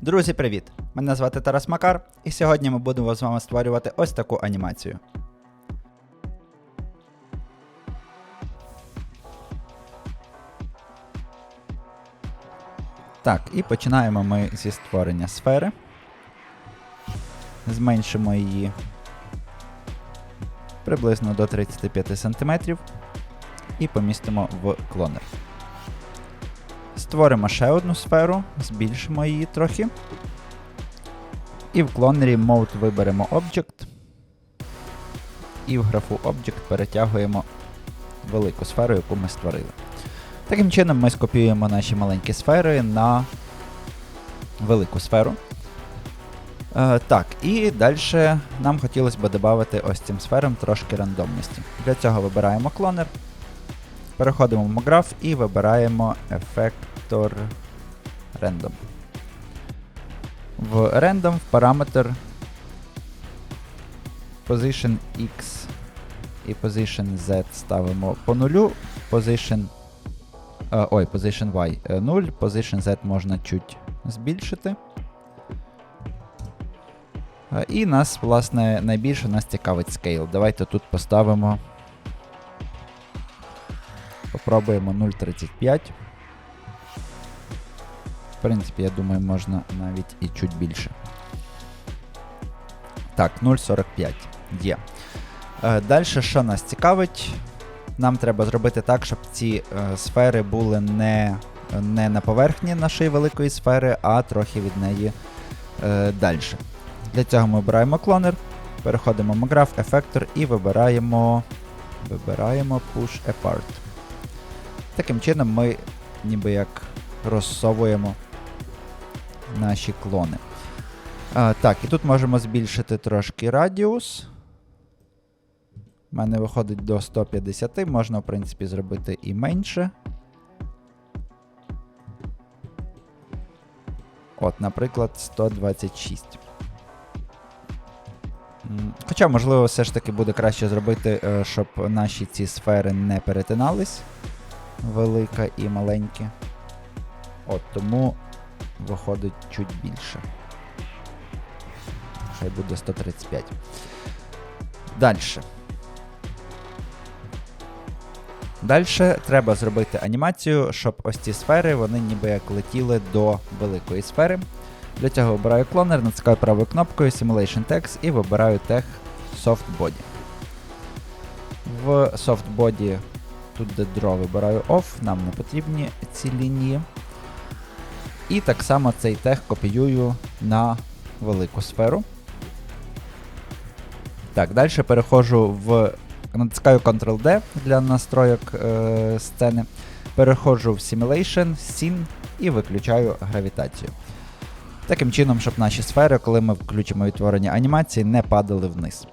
Друзі, привіт! Мене звати Тарас Макар, і сьогодні ми будемо з вами створювати ось таку анімацію. Так, і починаємо ми зі створення сфери. Зменшимо її приблизно до 35 см і помістимо в клонер. Створимо ще одну сферу, збільшимо її трохи. І в клонері Mode виберемо Object. І в графу Object перетягуємо велику сферу, яку ми створили. Таким чином ми скопіюємо наші маленькі сфери на велику сферу. Е, так, і далі нам хотілося б додати ось цим сферам трошки рандомності. Для цього вибираємо клонер, переходимо в MoGraph і вибираємо Effector Random. В Random в параметр Position X і Position Z ставимо по нулю, Position е, ой, Position Y е, 0, Position Z можна чуть збільшити. Е, І нас, власне, найбільше нас цікавить scale. Давайте тут поставимо. Попробуємо 0.35. В принципі, я думаю, можна навіть і чуть більше. Так, 0.45 є. Далі, що нас цікавить, нам треба зробити так, щоб ці е, сфери були не, не на поверхні нашої великої сфери, а трохи від неї е, далі. Для цього ми обираємо клонер, переходимо в MoGraph, Effector і вибираємо, вибираємо Push Apart. Таким чином ми ніби як розсовуємо наші клони. А, так, і тут можемо збільшити трошки радіус. У мене виходить до 150, можна, в принципі, зробити і менше. От, наприклад, 126. Хоча, можливо, все ж таки буде краще зробити, е, щоб наші ці сфери не перетинались. Велика і маленькі. От тому виходить чуть більше. Хай буде 135. Далі. Далі треба зробити анімацію, щоб ось ці сфери вони ніби як летіли до великої сфери. Для цього обираю клонер, натискаю правою кнопкою Simulation Text і вибираю тег Soft Body. В Soft Body тут де Draw вибираю Off, нам не потрібні ці лінії. І так само цей тег копіюю на велику сферу. Так, далі переходжу в. Натискаю Ctrl-D для настроєк е, сцени. Переходжу в Simulation, Scene і виключаю гравітацію. Таким чином, щоб наші сфери, коли ми включимо відтворення анімації, не падали вниз.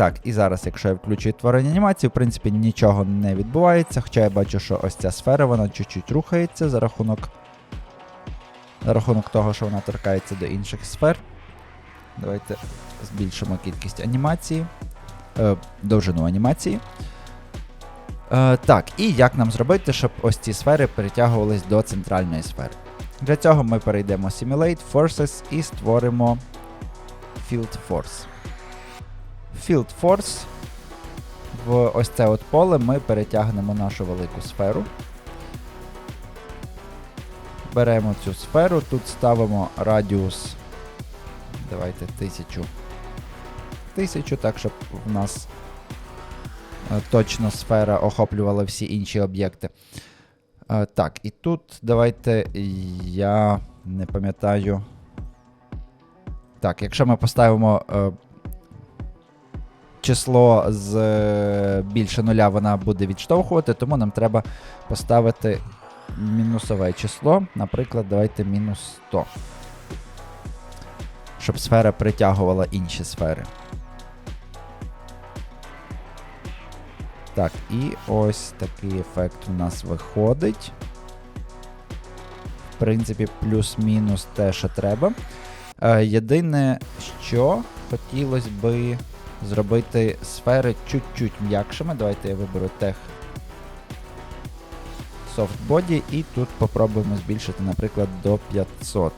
Так, і зараз, якщо я включу відтворення анімації, в принципі, нічого не відбувається. Хоча я бачу, що ось ця сфера, вона чуть-чуть рухається за рахунок, за рахунок того, що вона торкається до інших сфер. Давайте збільшимо кількість анімації, е, довжину анімації. Е, так, і як нам зробити, щоб ось ці сфери перетягувались до центральної сфери? Для цього ми перейдемо Simulate Forces і створимо Field Force. Field Force. В ось це от поле ми перетягнемо нашу велику сферу. Беремо цю сферу, тут ставимо радіус. Давайте 1000. 1000, так, щоб в нас е, точно сфера охоплювала всі інші об'єкти. Е, так, і тут давайте я не пам'ятаю. Так, якщо ми поставимо е, число з е, більше нуля, вона буде відштовхувати, тому нам треба поставити мінусове число. Наприклад, давайте мінус 100. Щоб сфера притягувала інші сфери. Так, і ось такий ефект у нас виходить. В принципі, плюс-мінус те, що треба. Е, єдине, що хотілося би зробити сфери чуть-чуть м'якшими. Давайте я виберу тех body і тут попробуємо збільшити, наприклад, до 500.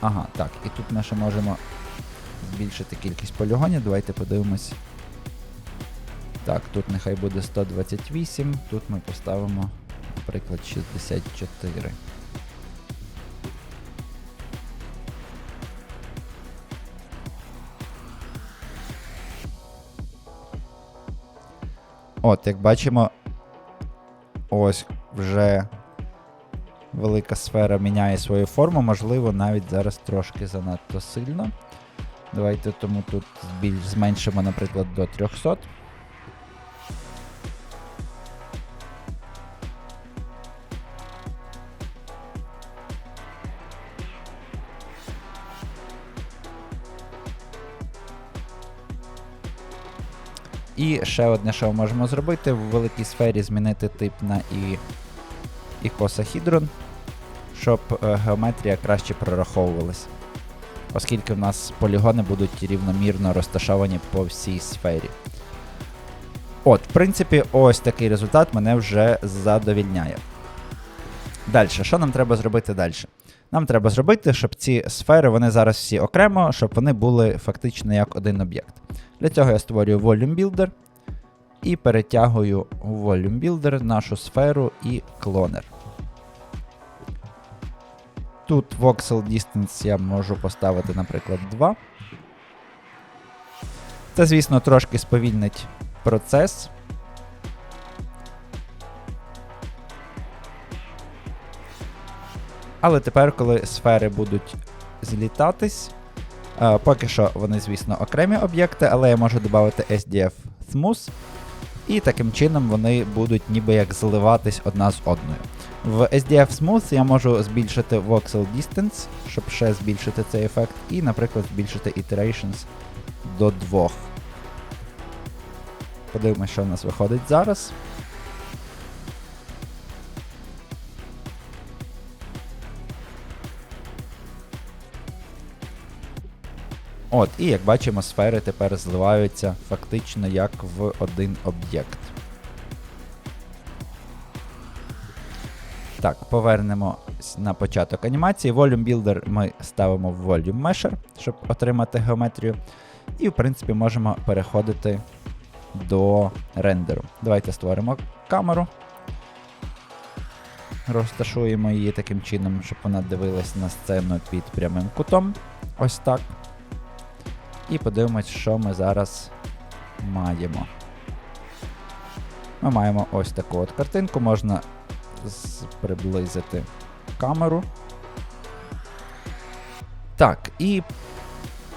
Ага, так, і тут ми ще можемо збільшити кількість полігонів. Давайте подивимось. Так, тут нехай буде 128, тут ми поставимо, наприклад, 64. От, як бачимо, ось вже велика сфера міняє свою форму, можливо, навіть зараз трошки занадто сильно. Давайте тому тут більш зменшимо, наприклад, до 300. І ще одне, що ми можемо зробити, в великій сфері змінити тип на і, ікосахідрон, щоб е, геометрія краще прораховувалась. Оскільки в нас полігони будуть рівномірно розташовані по всій сфері. От, в принципі, ось такий результат мене вже задовільняє. Далі, що нам треба зробити далі? Нам треба зробити, щоб ці сфери, вони зараз всі окремо, щоб вони були фактично як один об'єкт. Для цього я створюю Volume Builder і перетягую у Volume Builder нашу сферу і клонер. Тут Voxel Distance я можу поставити, наприклад, 2. Це, звісно, трошки сповільнить процес. Але тепер, коли сфери будуть злітатись, поки що вони, звісно, окремі об'єкти, але я можу додати SDF Smooth, і таким чином вони будуть ніби як зливатись одна з одною. В SDF Smooth я можу збільшити Voxel Distance, щоб ще збільшити цей ефект, і, наприклад, збільшити Iterations до 2. Подивимось, що в нас виходить зараз. От, і як бачимо, сфери тепер зливаються фактично як в один об'єкт. Так, повернемо на початок анімації. Volume Builder ми ставимо в Volume Mesher, щоб отримати геометрію. І, в принципі, можемо переходити до рендеру. Давайте створимо камеру. Розташуємо її таким чином, щоб вона дивилась на сцену під прямим кутом. Ось так. І подивимось, що ми зараз маємо. Ми маємо ось таку от картинку, можна приблизити камеру. Так, і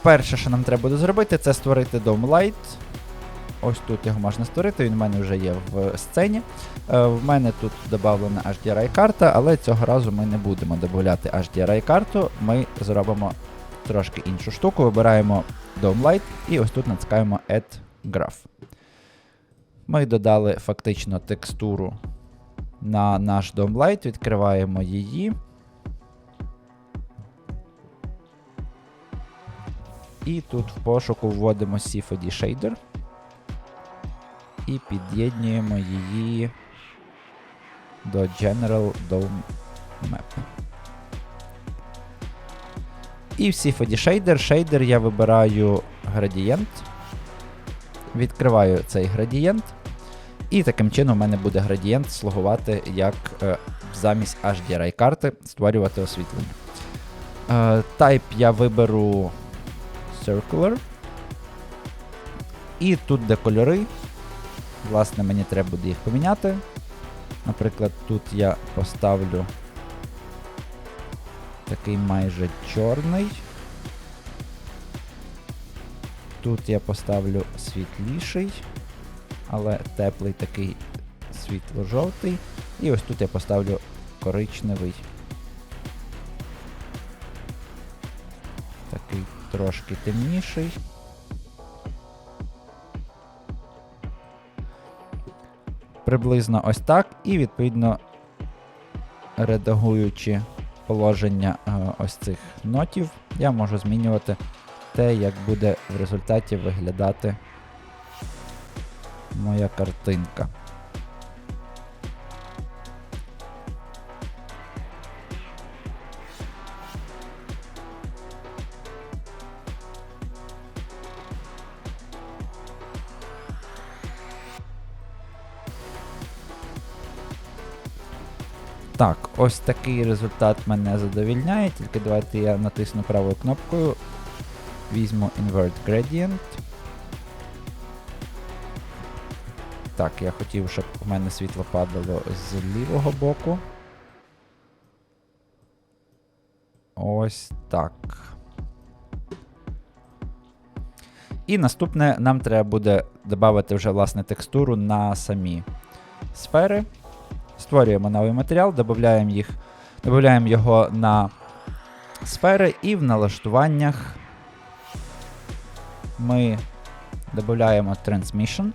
перше, що нам треба буде зробити, це створити Dome Light. Ось тут його можна створити, він в мене вже є в сцені. Е, в мене тут додана HDRI-карта, але цього разу ми не будемо додати HDRI-карту. Ми зробимо трошки іншу штуку, вибираємо Dome Light і ось тут натискаємо Add Graph. Ми додали фактично текстуру на наш Dome Light, відкриваємо її. І тут в пошуку вводимо CFD Shader і під'єднуємо її до General Dome Map. І в CFD Shader, шейдер я вибираю градієнт, відкриваю цей градієнт, і таким чином у мене буде градієнт слугувати як е, замість HDRI карти створювати освітлення. Е, type я виберу Circular. І тут де кольори. Власне, мені треба буде їх поміняти. Наприклад, тут я поставлю такий майже чорний. Тут я поставлю світліший, але теплий такий світло-жовтий. І ось тут я поставлю коричневий. Такий трошки темніший. Приблизно ось так. І відповідно редагуючи положення е, ось цих нотів, я можу змінювати те, як буде в результаті виглядати моя картинка. Так, ось такий результат мене задовільняє, тільки давайте я натисну правою кнопкою. Візьму Invert Gradient. Так, я хотів, щоб у мене світло падало з лівого боку. Ось так. І наступне нам треба буде додати вже власне текстуру на самі сфери. Створюємо новий матеріал, додаємо їх, додаємо його на сфери і в налаштуваннях ми додаємо Transmission,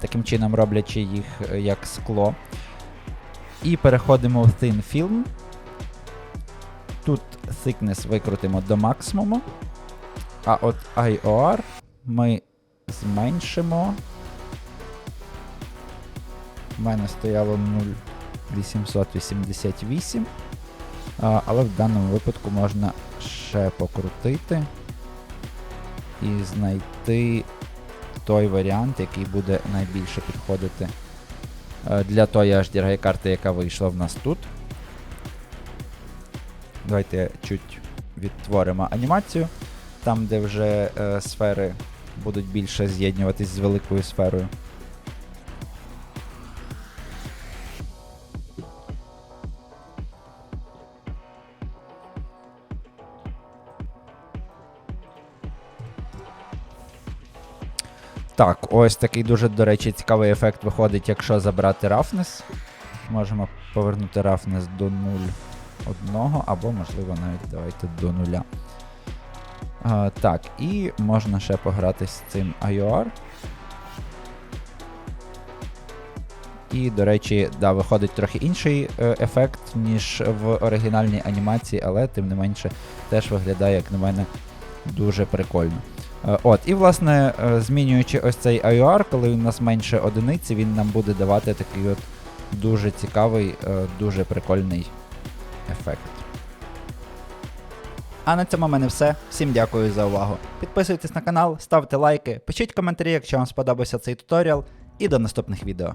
таким чином роблячи їх е, як скло. І переходимо в Thin Film. Тут thickness викрутимо до максимуму. А от IOR ми зменшимо. У мене стояло 0,888. Але в даному випадку можна ще покрутити і знайти той варіант, який буде найбільше підходити для тої HDRI карти, яка вийшла в нас тут. Давайте чуть відтворимо анімацію, там, де вже е, сфери будуть більше з'єднуватись з великою сферою. Так, ось такий дуже, до речі, цікавий ефект виходить, якщо забрати roughness. Можемо повернути roughness до 0,1 або, можливо, навіть давайте до 0. А, так, і можна ще пограти з цим IOR. І, до речі, да, виходить трохи інший е, ефект, ніж в оригінальній анімації, але тим не менше теж виглядає, як на мене, дуже прикольно. Е, От, і власне, е, змінюючи ось цей IOR, коли у нас менше одиниці, він нам буде давати такий от дуже цікавий, е, дуже прикольний ефект. А на цьому в мене все. Всім дякую за увагу. Підписуйтесь на канал, ставте лайки, пишіть коментарі, якщо вам сподобався цей туторіал, і до наступних відео.